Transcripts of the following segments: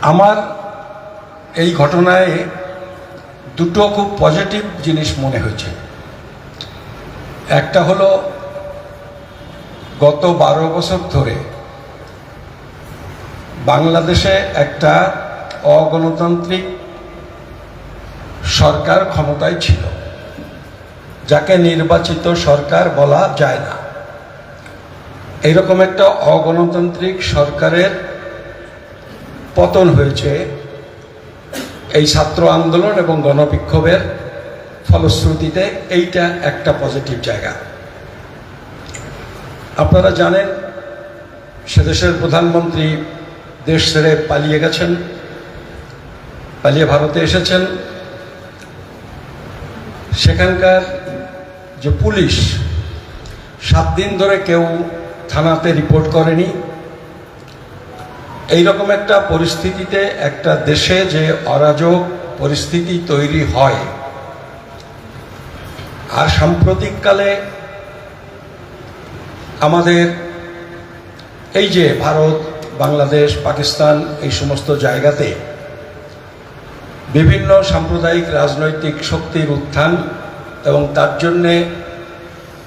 আমার এই ঘটনায় দুটো খুব পজিটিভ জিনিস মনে হয়েছে। একটা হলো, গত বারো বছর ধরে বাংলাদেশে একটা অগণতান্ত্রিক সরকার ক্ষমতায় ছিল, যাকে নির্বাচিত সরকার বলা যায় না। এরকম একটা অগণতান্ত্রিক সরকারের পতন হয়েছে, এই ছাত্র আন্দোলন এবং গণবিক্ষোভের ফলশ্রুতিতে এইটা একটা পজিটিভ জায়গা। আপনারা জানেন, সে দেশের প্রধানমন্ত্রী দেশ ছেড়ে পালিয়ে গেছেন, পালিয়ে ভারতে এসেছেন। সেখানকার যে পুলিশ, সাত দিন ধরে কেউ থানাতে রিপোর্ট করেনি এইরকম একটা পরিস্থিতিতে একটা দেশে যে অরাজক পরিস্থিতি তৈরি হয়, আর সাম্প্রতিককালে আমাদের এই যে ভারত, বাংলাদেশ, পাকিস্তান এই সমস্ত জায়গাতে বিভিন্ন সাম্প্রদায়িক রাজনৈতিক শক্তির উত্থান এবং তার জন্যে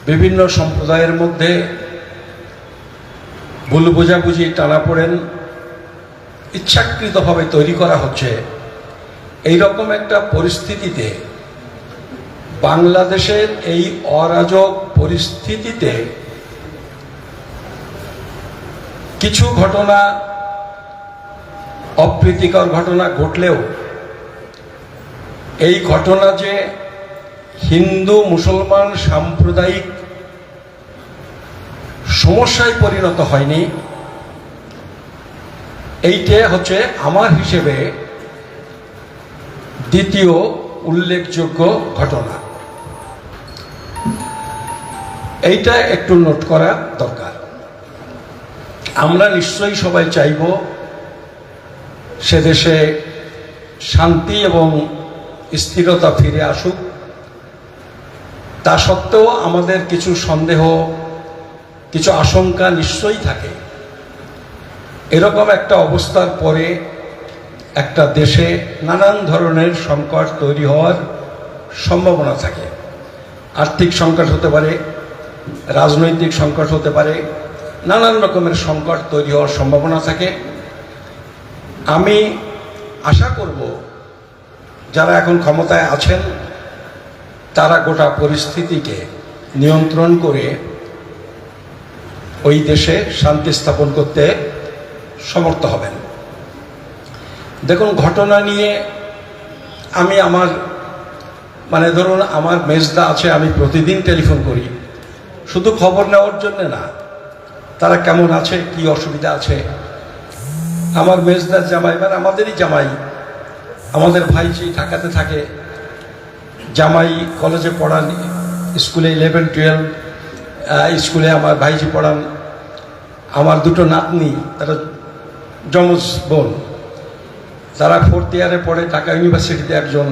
বিভিন্ন সম্প্রদায়ের মধ্যে ভুল বোঝাবুঝি টানাপোড়েন ইচ্ছাকৃতভাবে তৈরি করা হচ্ছে এই রকম একটা পরিস্থিতিতে বাংলাদেশের এই অরাজক পরিস্থিতিতে কিছু ঘটনা, অপ্রীতিকর ঘটনা ঘটলেও এই ঘটনা যে হিন্দু, মুসলমান, সাম্প্রদায়িক সমস্যায় পরিণত হয়নি এইটা হচ্ছে আমার হিসেবে দ্বিতীয় উল্লেখযোগ্য ঘটনা। এইটা একটু নোট করা দরকার। আমরা নিশ্চয়ই সবাই চাইব সে দেশে শান্তি এবং স্থিরতা ফিরে আসুক। তা সত্ত্বেও আমাদের কিছু সন্দেহ, কিছু আশঙ্কা নিশ্চয়ই থাকে। এরকম একটা অবস্থার পরে একটা দেশে নানান ধরনের সংকট তৈরি হওয়ার সম্ভাবনা থাকে। আর্থিক সংকট হতে পারে, রাজনৈতিক সংকট হতে পারে, নানান রকমের সংকট তৈরি হওয়ার সম্ভাবনা থাকে। আমি আশা করব, যারা এখন ক্ষমতায় আছেন, তারা গোটা পরিস্থিতিকে নিয়ন্ত্রণ করে ওই দেশে শান্তি স্থাপন করতে সমর্থ হবেন। দেখুন, ঘটনা নিয়ে আমি আমার মানে ধরুন আমার মেজদা আছে, আমি প্রতিদিন টেলিফোন করি। শুধু খবর নেওয়ার জন্য না, তারা কেমন আছে, কি অসুবিধা আছে? আমার মেজদার জামাই মানে আমাদেরই জামাই, আমাদের ভাইজি ঢাকাতে থাকে। জামাই কলেজে পড়ান, স্কুলে ইলেভেন টুয়েলভ স্কুলে আমার ভাইজি পড়ান। আমার দুটো নাতনি, তারা যমজ বোন। তারা ফোর্থ ইয়ারে পড়ে, ঢাকা ইউনিভার্সিটিতে একজন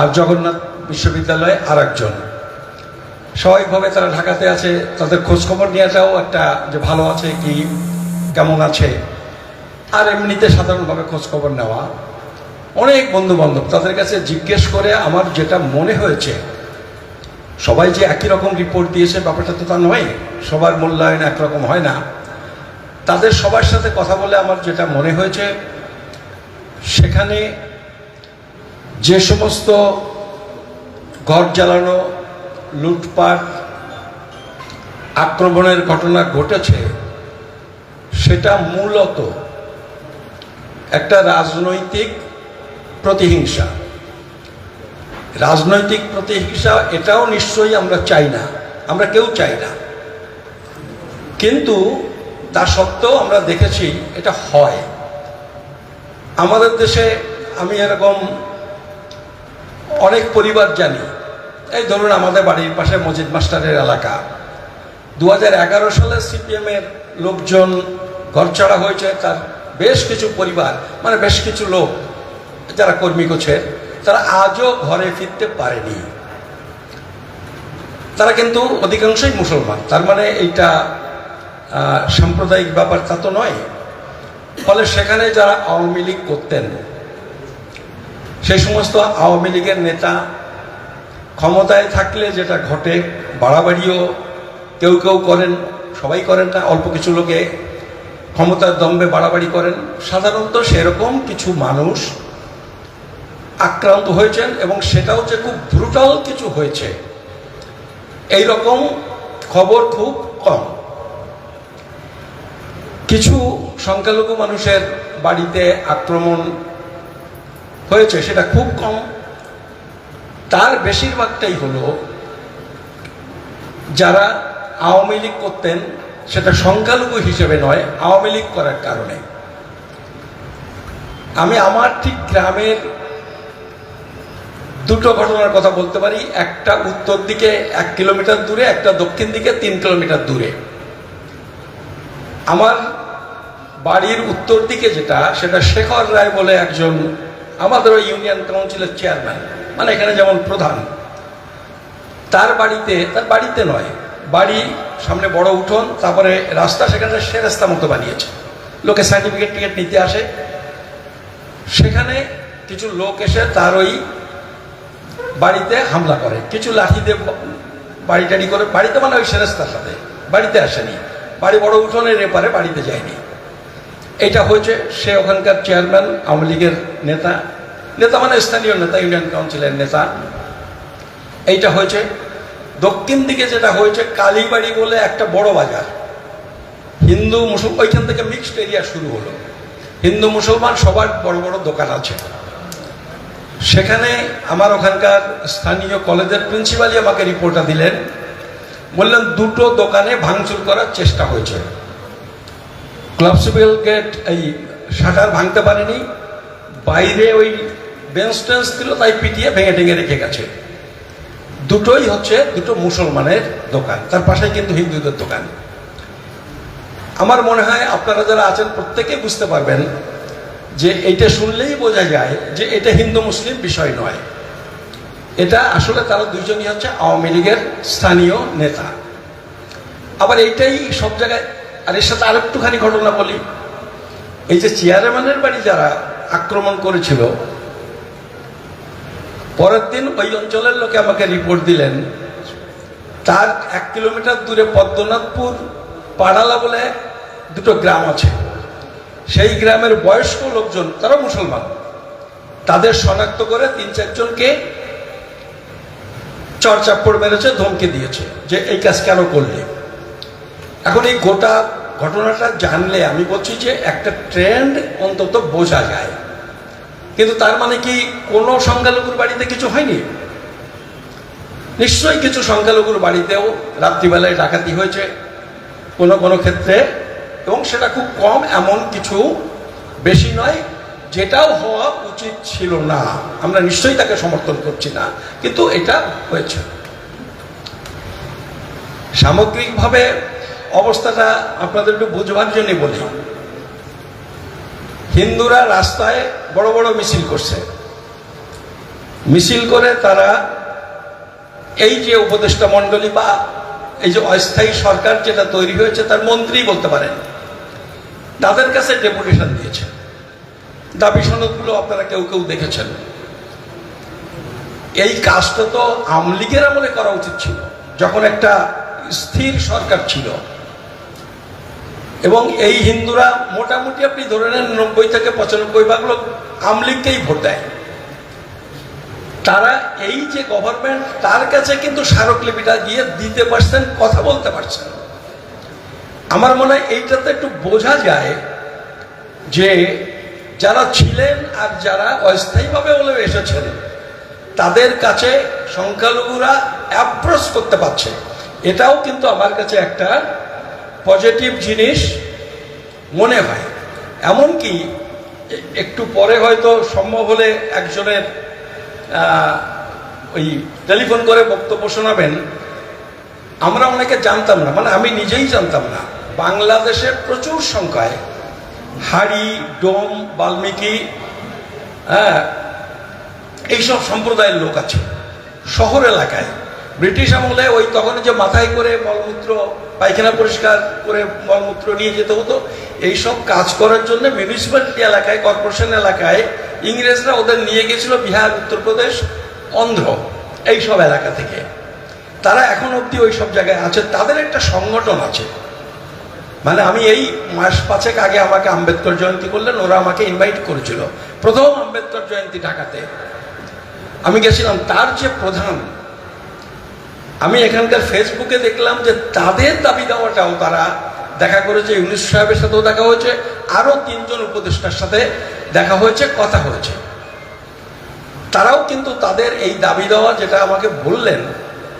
আর জগন্নাথ বিশ্ববিদ্যালয়ে আর একজন স্বাভাবিকভাবে তারা ঢাকাতে আছে, তাদের খোঁজখবর নেওয়াটাও একটা যে ভালো আছে কি, কেমন আছে। আর এমনিতে সাধারণভাবে খোঁজখবর নেওয়া। অনেক বন্ধু বান্ধব তাদের কাছে জিজ্ঞেস করে আমার যেটা মনে হয়েছে, সবাই যে একই রকম রিপোর্ট দিয়েছে, ব্যাপারটা তো তা নয়, সবার মূল্যায়ন একরকম হয় না। তাদের সবার সাথে কথা বলে আমার যেটা মনে হয়েছে, সেখানে যে সমস্ত ঘর জ্বালানো, লুটপাট, আক্রমণের ঘটনা ঘটেছে, সেটা মূলত একটা রাজনৈতিক প্রতিহিংসা। রাজনৈতিক প্রতিহিংসা, এটাও নিশ্চয়ই আমরা চাই না। আমরা কেউ চাই না। কিন্তু তা সত্ত্বেও আমরা দেখেছি এটা হয়। আমাদের দেশে আমি এরকম অনেক পরিবার জানি। এই ধরুন আমাদের বাড়ির পাশে মজিদ মাস্টারের এলাকা। দুহাজার এগারো সালে সিপিএমের লোকজন ঘরছাড়া হয়েছে, তার বেশ কিছু পরিবার মানে বেশ কিছু লোক যারা কর্মী গোছের, তারা আজও ঘরে ফিরতে পারেনি। তারা কিন্তু অধিকাংশই মুসলমান। তার মানে এইটা সাম্প্রদায়িক ব্যাপার তা তো নয়। ফলে সেখানে যারা আওয়ামী লীগ করতেন, সেই সমস্ত আওয়ামী লীগের নেতা ক্ষমতায় থাকলে যেটা ঘটে, বাড়াবাড়িও কেউ কেউ করেন, সবাই করেন না, অল্প কিছু লোকে ক্ষমতার দম্বে বাড়াবাড়ি করেন। সাধারণত সেরকম কিছু মানুষ আক্রান্ত হয়েছেন এবং সেটাও যে খুব ব্রুটাল কিছু হয়েছে এই রকম খবর খুব কম। কিছু সংখ্যালঘু মানুষের বাড়িতে আক্রমণ হয়েছে, সেটা খুব কম। তার বেশিরভাগটাই হলো যারা আওয়ামী লীগ করতেন, সেটা সংখ্যালঘু হিসেবে নয়, আওয়ামী লীগ করার কারণে। আমি আমার ঠিক গ্রামের দুটো ঘটনার কথা বলতে পারি, একটা উত্তর দিকে এক কিলোমিটার দূরে, একটা দক্ষিণ দিকে তিন কিলোমিটার দূরে। আমার বাড়ির উত্তর দিকে যেটা, সেটা শেখর রায় বলে একজন আমাদের ওই ইউনিয়ন কাউন্সিলের চেয়ারম্যান মানে এখানে যেমন প্রধান। তার বাড়িতে তার বাড়িতে নয়, বাড়ি সামনে বড় উঠোন, তারপরে রাস্তা সেখানে সে রাস্তা মতো বানিয়েছে। লোকে সার্টিফিকেট টিকেট নিতে আসে। সেখানে কিছু লোক এসে তার ওই বাড়িতে হামলা করে। কিছু লাঠি দিয়ে বাড়ি টাড়ি করে, বাড়িতে মানে ওই সেরেস্তার সাথে, বাড়িতে আসেনি। বাড়ি বড় উঠোনের এপারে বাড়িতে যায়নি। এটা হয়েছে, সে ওখানকার চেয়ারম্যান আওয়ামী লীগের নেতা নেতা মানে স্থানীয় নেতা ইউনিয়ন কাউন্সিলের নেতা। এইটা হয়েছে, দক্ষিণ দিকে যেটা হয়েছে, কালীবাড়ি বলে একটা বড় বাজার। হিন্দু মুসলমান ওইখান থেকে মিক্সড এরিয়া শুরু হলো। হিন্দু মুসলমান সবার বড় বড় দোকান আছে। সেখানে আমার ওখানকার স্থানীয় কলেজের প্রিন্সিপালই আমাকে রিপোর্টটা দিলেন। বললেন, দুটো দোকানে ভাঙচুর করার চেষ্টা হয়েছে। ক্লাবসিবেল গেট এই শাটার ভাঙতে পারেনি। বাইরে ওই বেঞ্চ টেন্স ছিল, তাই পিটিয়ে ভেঙে টেঙে রেখে গেছে। দুটোই হচ্ছে দুটো মুসলমানের দোকান, তার পাশে কিন্তু হিন্দুদের দোকান। আমার মনে হয় আপনারা যারা আছেন প্রত্যেকে বুঝতে পারবেন যে এটা শুনলেই বোঝা যায় যে এটা হিন্দু মুসলিম বিষয় নয়। এটা আসলে তারা দুইজনই হচ্ছে আওয়ামী লীগের স্থানীয় নেতা। আবার এইটাই সব জায়গায় আর এর সাথে আরেকটুখানি ঘটনা বলি। এই যে চেয়ারম্যানের বাড়ি যারা আক্রমণ করেছিল, পরের দিন ওই অঞ্চলের লোকে আমাকে রিপোর্ট দিলেন, তার এক কিলোমিটার দূরে পদ্মনাথপুর, পাড়ালা বলে দুটো গ্রাম আছে। সেই গ্রামের বয়স্ক লোকজন, তারা মুসলমান। তাদের শনাক্ত করে তিন চারজনকে চরচাপ্পড় মেরেছে, ধমকে দিয়েছে যে, এই কাজ কেন করলে? এখন এই গোটা ঘটনাটা জানলে আমি বলছি যে একটা ট্রেন্ড অন্তত বোঝা যায়। কিন্তু তার মানে কি কোনো সংখ্যালঘুর বাড়িতে কিছু হয়নি? নিশ্চয়ই কিছু সংখ্যালঘুর বাড়িতেও রাত্রিবেলায় ডাকাতি হয়েছে কোনো কোনো ক্ষেত্রে, এবং সেটা খুব কম, এমন কিছু বেশি নয়, যেটাও হওয়া উচিত ছিল না। আমরা নিশ্চয়ই তাকে সমর্থন করছি না, কিন্তু এটা হয়েছে। সামগ্রিকভাবে অবস্থাটা আপনাদের একটু বুঝবার জন্য বলি। হিন্দুরা রাস্তায় বড় বড় মিছিল করছে। মিছিল করে তারা এই যে উপদেষ্টা মণ্ডলী বা এই যে অস্থায়ী সরকার যেটা তৈরি হয়েছে, তার মন্ত্রী বলতে পারেন, তাদের কাছে ডেপুটেশন দিয়েছে। দাবি সনদগুলো আপনারা কেউ কেউ দেখেছেন। এই কাজটা তো আমলিগের আমলে করা উচিত ছিল। যখন একটা স্থির সরকার ছিল এবং এই হিন্দুরা মোটামুটি আপনি ধরে নেন নব্বই থেকে পঁচানব্বই ভাগ লোক আমলিগকেই ভোট দেয়। তারা এই যে গভর্নমেন্ট তার কাছে কিন্তু স্মারকলিপিটা গিয়ে দিতে পারছেন, কথা বলতে পারছেন। আমার মনে হয় এইটাতে একটু বোঝা যায় যে যারা ছিলেন আর যারা অস্থায়ীভাবে হলেও এসেছেন, তাদের কাছে সংখ্যালঘুরা অ্যাপ্রোচ করতে পারছে। এটাও কিন্তু আমার কাছে একটা পজিটিভ জিনিস মনে হয়। এমনকি একটু পরে হয়তো সম্ভব হলে একজনের ওই টেলিফোন করে বক্তব্য শোনাবেন। আমরা অনেকে জানতাম না মানে আমি নিজেই জানতাম না। বাংলাদেশে প্রচুর সংখ্যায় হাড়ি, ডোম, বাল্মীকি হ্যাঁ এইসব সম্প্রদায়ের লোক আছে। শহর এলাকায় ব্রিটিশ আমলে ওই তখন যে মাথায় করে মলমূত্র, পায়খানা পরিষ্কার করে মলমূত্র নিয়ে যেতে হতো এইসব কাজ করার জন্য মিউনিসিপ্যালিটি এলাকায়, কর্পোরেশন এলাকায় ইংরেজরা ওদের নিয়ে গেছিল বিহার, উত্তরপ্রদেশ, অন্ধ্র এইসব এলাকা থেকে। তারা এখন অবধি ওই সব জায়গায় আছে। তাদের একটা সংগঠন আছে। মানে আমি এই মাস পাঁচেক আগে আমাকে আম্বেদকর জয়ন্তী করলেন, ওরা আমাকে ইনভাইট করেছিল। প্রথম আম্বেদকর জয়ন্তী ঢাকাতে। আমি গেছিলাম। তার যে প্রধান আমি এখানকার ফেসবুকে দেখলাম যে তাদের দাবি দেওয়াটাও তারা দেখা করেছে, ইউনিস সাহেবের সাথেও দেখা হয়েছে, আরও তিনজন উপদেষ্টার সাথে দেখা হয়েছে, কথা হয়েছে। তারাও কিন্তু তাদের এই দাবি দেওয়া যেটা আমাকে বললেন,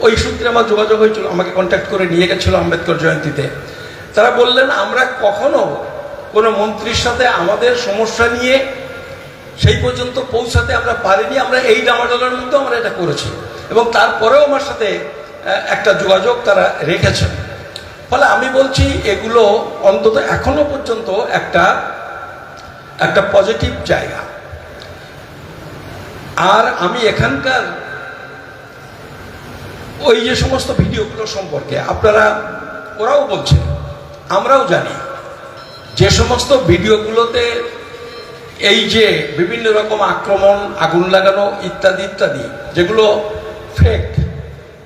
ওই সূত্রে আমার যোগাযোগ হয়েছিল, আমাকে কন্ট্যাক্ট করে নিয়ে গেছিল আম্বেদকর জয়ন্তীতে। তারা বললেন, আমরা কখনো কোনো মন্ত্রীর সাথে আমাদের সমস্যা নিয়ে সেই পর্যন্ত পৌঁছাতে আমরা পারিনি, আমরা এই ডামাডোলার মধ্যে আমরা এটা করেছি। এবং তারপরেও আমার সাথে একটা যোগাযোগ তারা রেখেছেন। ফলে আমি বলছি, এগুলো অন্তত এখনও পর্যন্ত একটা একটা পজিটিভ জায়গা। আর আমি এখানকার ওই যে সমস্ত ভিডিওগুলো সম্পর্কে আপনারা, ওরাও বলছে, আমরাও জানি, যে সমস্ত ভিডিওগুলোতে এই যে বিভিন্ন রকম আক্রমণ, আগুন লাগানো ইত্যাদি ইত্যাদি, যেগুলো ফেক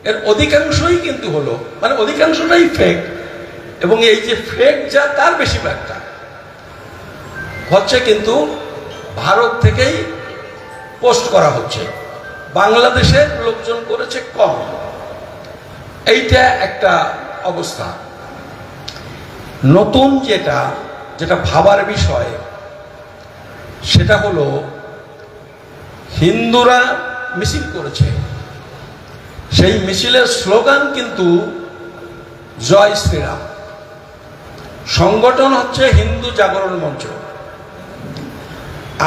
এর অধিকাংশই কিন্তু হলো মানে অধিকাংশটাই ফেক এবং এই যে ফেক যা, তার বেশিরভাগটা। হচ্ছে কিন্তু ভারত থেকেই পোস্ট করা হচ্ছে। বাংলাদেশের লোকজন করেছে কম। এইটা একটা অবস্থা। নতুন যেটা যেটা ভাবার বিষয়, সেটা হলো হিন্দুরা মিছিল করেছে। সেই মিছিলের স্লোগান কিন্তু জয় শ্রীরাম। সংগঠন হচ্ছে হিন্দু জাগরণ মঞ্চ।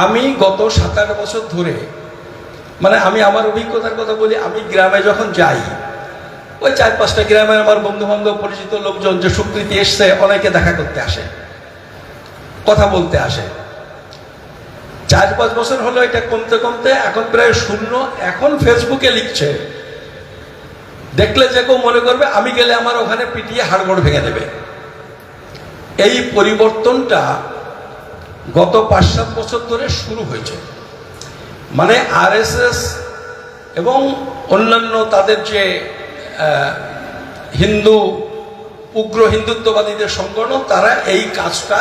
আমি গত সাত আট বছর ধরে মানে আমি আমার অভিজ্ঞতার কথা বলি, আমি গ্রামে যখন যাই, ওই চার পাঁচটা গ্রামে আমার বন্ধু বান্ধব পরিচিত লোকজন, যে স্বীকৃতি এসছে, অনেকে দেখা করতে আসে, কথা বলতে আসে। চার পাঁচ বছর হলো এটা কমতে কমতে এখন প্রায় শূন্য, এখন ফেসবুকে লিখছে দেখলে যে কেউ মনে করবে, আমি গেলে আমার ওখানে পিটিয়ে হাড়গোড় ভেঙে দেবে। এই পরিবর্তনটা গত পাঁচ সাত বছর ধরে শুরু হয়েছে। মানে আরএসএস এবং অন্যান্য তাদের যে হিন্দু, উগ্র হিন্দুত্ববাদীদের সংগঠন, তারা এই কাজটা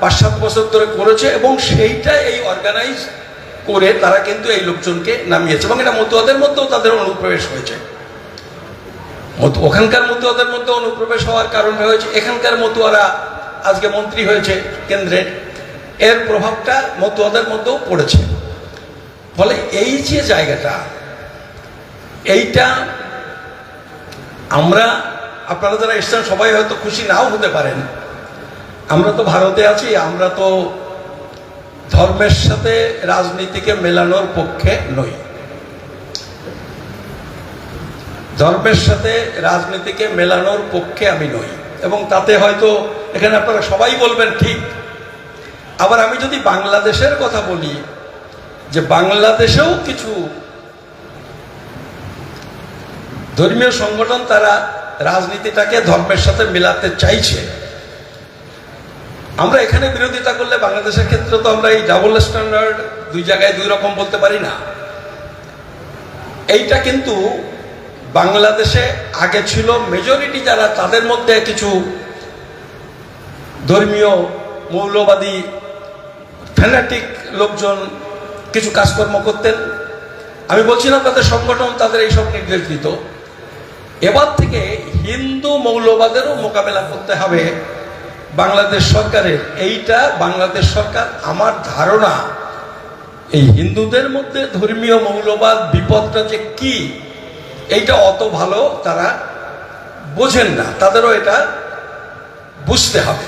পাঁচ সাত বছর ধরে করেছে এবং সেইটা এই অর্গানাইজ করে তারা কিন্তু এই লোকজনকে নামিয়েছে এবং এটা মতুয়াদের মধ্যেও তাদের অনুপ্রবেশ হয়েছে। ওখানকার মতুয়াদের মধ্যে অনুপ্রবেশ হওয়ার কারণে হয়েছে, এখানকার মতুয়ারা আজকে মন্ত্রী হয়েছে কেন্দ্রের এর প্রভাবটা মতুয়াদের মধ্যেও পড়েছে। ফলে এই যে জায়গাটা, এইটা আমরা, আপনারা যারা এসছেন, সবাই হয়তো খুশি নাও হতে পারেন। আমরা তো ভারতে আছি, আমরা তো ধর্মের সাথে রাজনীতিকে মেলানোর পক্ষে নই। ধর্মের সাথে রাজনীতিকে মেলানোর পক্ষে আমি নই। এবং তাতে হয়তো এখানে আপনারা সবাই বলবেন, ঠিক। আবার আমি যদি বাংলাদেশের কথা বলি, যে বাংলাদেশেও কিছু ধর্মীয় সংগঠন তারা রাজনীতিটাকে ধর্মের সাথে মেলাতে চাইছে। আমরা এখানে বিরোধিতা করলে বাংলাদেশের ক্ষেত্রে তো আমরা এই ডাবল স্ট্যান্ডার্ড দুই জায়গায় দুই রকম বলতে পারি না। এইটা কিন্তু বাংলাদেশে আগে ছিল মেজরিটি যারা, তাদের মধ্যে কিছু ধর্মীয় মৌলবাদী ফ্যানাটিক লোকজন কিছু কাজকর্ম করতেন। আমি বলছি না তাদের সংগঠন, তাদের এইসব নির্দেশ দিত এবার থেকে হিন্দু মৌলবাদেরও মোকাবেলা করতে হবে বাংলাদেশ সরকারের। এইটা বাংলাদেশ সরকার, আমার ধারণা, এই হিন্দুদের মধ্যে ধর্মীয় মৌলবাদ বিপদটা যে কি এইটা অত ভালো তারা বোঝেন না তাদেরও এটা বুঝতে হবে।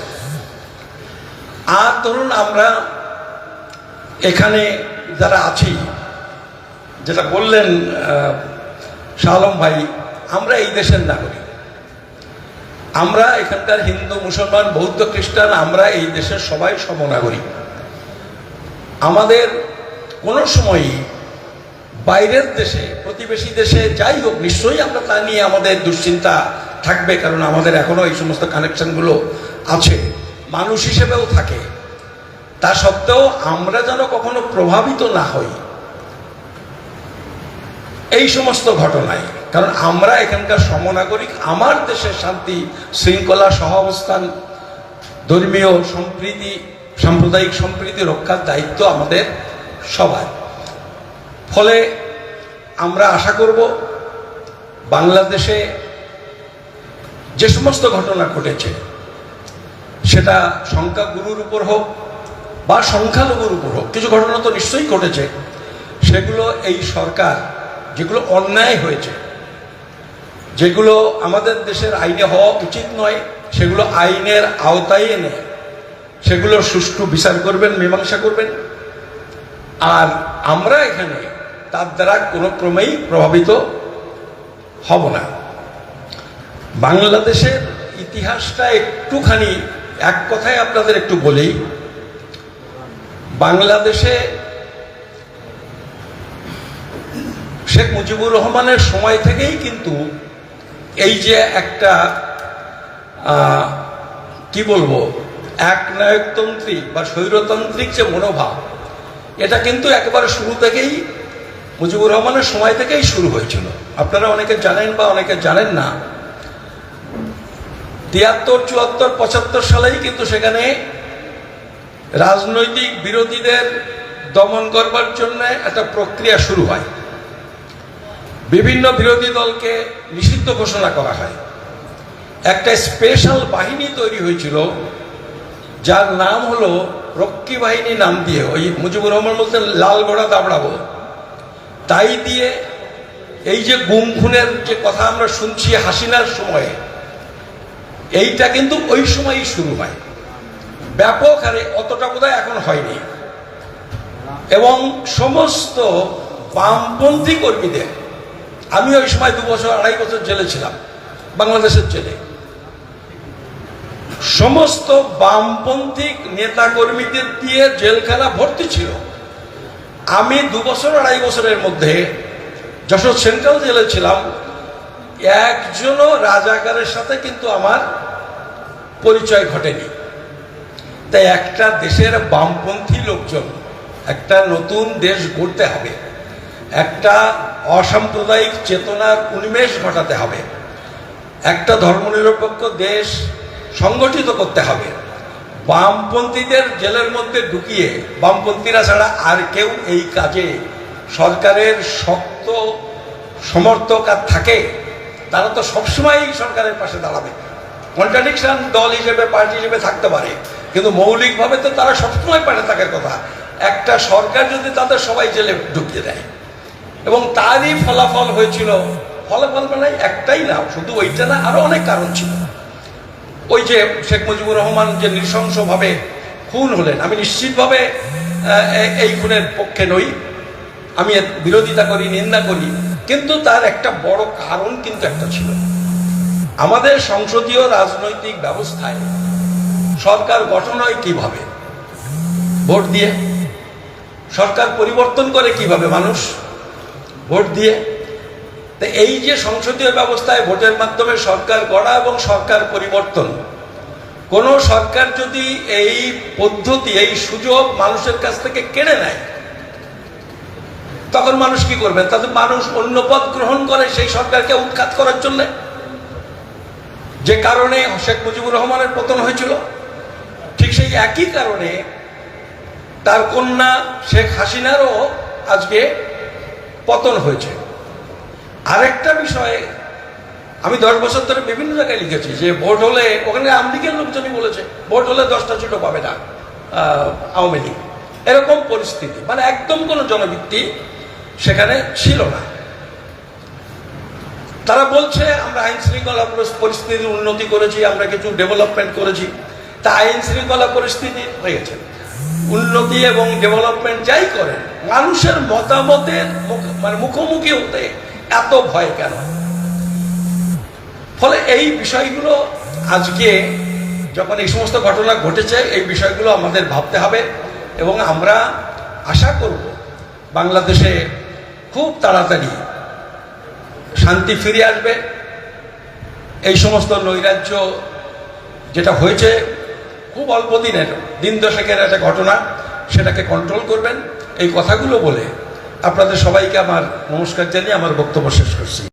আর ধরুন আমরা এখানে যারা আছি যেটা বললেন আহ, শাহ আলম ভাই আমরা এই দেশের নাগরিক। আমরা এখানকার হিন্দু মুসলমান বৌদ্ধ খ্রিস্টান আমরা এই দেশের সবাই সমনাগরিক। আমাদের কোনো সময়ই বাইরের দেশে প্রতিবেশী দেশে যাই হোক, নিশ্চয়ই আমরা তা নিয়ে আমাদের দুশ্চিন্তা থাকবে, কারণ আমাদের এখনও এই সমস্ত কানেকশনগুলো আছে। মানুষ হিসেবেও থাকে। তা সত্ত্বেও আমরা যেন কখনো প্রভাবিত না হই এই সমস্ত ঘটনায়। কারণ আমরা এখানকার সমনাগরিক, আমার দেশের শান্তি শৃঙ্খলা, সহাবস্থান, ধর্মীয় সম্প্রীতি, সাম্প্রদায়িক সম্প্রীতি রক্ষার দায়িত্ব আমাদের সবার। ফলে আমরা আশা করব বাংলাদেশে যে সমস্ত ঘটনা ঘটেছে, সেটা সংখ্যাগুরুর উপর হোক বা সংখ্যালঘুর উপর হোক, কিছু ঘটনা তো নিশ্চয়ই ঘটেছে, সেগুলো এই সরকার, যেগুলো অন্যায় হয়েছে, যেগুলো আমাদের দেশের আইনে হওয়া উচিত নয়, সেগুলো আইনের আওতায় এনে, সেগুলো সুষ্ঠু বিচার করবেন, মীমাংসা করবেন। আর আমরা এখানে তার দ্বারা কোনো ক্রমেই প্রভাবিত হব না। বাংলাদেশের ইতিহাসটা একটুখানি, এক কথায় আপনাদের একটু বলি, বাংলাদেশে শেখ মুজিবুর রহমানের সময় থেকেই কিন্তু এই যে একটা কি বলব একনায়কতন্ত্রী বা স্বৈরতান্ত্রিক যে মনোভাব, এটা কিন্তু একেবারে শুরু থেকেই মুজিবুর রহমানের সময় থেকেই শুরু হয়েছিল। আপনারা অনেকে জানেন বা অনেকে জানেন না। তিয়াত্তর, চুয়াত্তর, পঁচাত্তর সালেই কিন্তু সেখানে রাজনৈতিক বিরোধীদের দমন করবার জন্য একটা প্রক্রিয়া শুরু হয়। বিভিন্ন বিরোধী দলকে নিষিদ্ধ ঘোষণা করা হয়। একটা স্পেশাল বাহিনী তৈরি হয়েছিল, যার নাম হলো রক্ষী বাহিনী নাম দিয়ে, ওই মুজিবুর রহমান বলতেন লাল ঘোড়া দাবড়াবো। তাই দিয়ে এই যে গুম খুনের যে কথা আমরা শুনছি হাসিনার সময়ে, এইটা কিন্তু ওই সময়ই শুরু হয়। ব্যাপক হারে অতটা বোধহয় এখন হয়নি। এবং সমস্ত বামপন্থী কর্মীদের, আমি ওই সময় দু বছর, আড়াই বছর জেলে ছিলাম, বাংলাদেশের জেলে। সমস্ত বামপন্থী নেতা কর্মীদের দিয়ে জেলখানা ভর্তি ছিল। আমি দু বছর, আড়াই বছরের মধ্যে যশোর সেন্ট্রাল জেলে ছিলাম। একজনও রাজাকারের সাথে কিন্তু আমার পরিচয় ঘটেনি। তাই একটা দেশের বামপন্থী লোকজন, একটা নতুন দেশ গড়তে হবে, একটা অসাম্প্রদায়িক চেতনার উন্মেষ ঘটাতে হবে, একটা ধর্মনিরপেক্ষ দেশ সংগঠিত করতে হবে। বামপন্থীদের জেলের মধ্যে ঢুকিয়ে বামপন্থীরা ছাড়া আর কেউ এই কাজে সরকারের শক্ত সমর্থক আর থাকে, তারা তো সবসময়ই সরকারের পাশে দাঁড়াবে। কন্ট্রাডিকশন দল হিসেবে, পার্টি হিসেবে থাকতে পারে, কিন্তু মৌলিকভাবে তো তারা সবসময় পাশে থাকার কথা। একটা সরকার যদি তাদের সবাই জেলে ঢুকিয়ে দেয়, এবং তারই ফলাফল হয়েছিল, ফলাফল মানে একটাই না, শুধু ওইটা না আরও অনেক কারণ ছিল। ওই যে শেখ মুজিবুর রহমান যে নৃশংসভাবে খুন হলেন, আমি নিশ্চিতভাবে এই খুনের পক্ষে নই। আমি বিরোধিতা করি, নিন্দা করি, কিন্তু তার একটা বড় কারণ কিন্তু একটা ছিল। আমাদের সংসদীয় রাজনৈতিক ব্যবস্থায় সরকার গঠন হয় কীভাবে? ভোট দিয়ে। সরকার পরিবর্তন করে কীভাবে? মানুষ ভোট দিয়ে। এই যে সংসদীয় ব্যবস্থায় ভোটের মাধ্যমে সরকার গড়া এবং সরকার পরিবর্তন, কোন সরকার যদি এই পদ্ধতি, এই সুযোগ মানুষের কাছ থেকে কেড়ে নেয়, তখন মানুষ কি করবে? তাদের মানুষ অন্য পথ গ্রহণ করে সেই সরকারকে উৎখাত করার জন্য। যে কারণে শেখ মুজিবুর রহমানের পতন হয়েছিল, ঠিক সেই একই কারণে তার কন্যা শেখ হাসিনারও আজকে পতন হয়েছে। আরেকটা বিষয়ে, আমি দশ বছর ধরে বিভিন্ন জায়গায় লিখেছি যে ভোট হলে, ওখানে আমলিগের লোকজনই বলেছে, ভোট হলে দশটা সিটও পাবে না আওয়ামী লীগ। এরকম পরিস্থিতি মানে একদম কোনো জনভিত্তি সেখানে ছিল না। তারা বলছে, আমরা আইন শৃঙ্খলা পরিস্থিতির উন্নতি করেছি, আমরা কিছু ডেভেলপমেন্ট করেছি। তা আইন শৃঙ্খলা পরিস্থিতি হয়ে গেছে। উন্নতি এবং ডেভেলপমেন্ট যাই করেন, মানুষের মতামতের মানে মুখোমুখি হতে এত ভয় কেন? ফলে এই বিষয়গুলো আজকে যখন এই সমস্ত ঘটনা ঘটেছে, এই বিষয়গুলো আমাদের ভাবতে হবে এবং আমরা আশা করব বাংলাদেশে খুব তাড়াতাড়ি শান্তি ফিরে আসবে। এই সমস্ত নৈরাজ্য যেটা হয়েছে, খুব অল্প দিনের, দিন দশেকের একটা ঘটনা, সেটাকে কন্ট্রোল করবেন। এই কথাগুলো বলে আপনাদের সবাইকে আমার নমস্কার জানিয়ে আমার বক্তব্য শেষ করছি।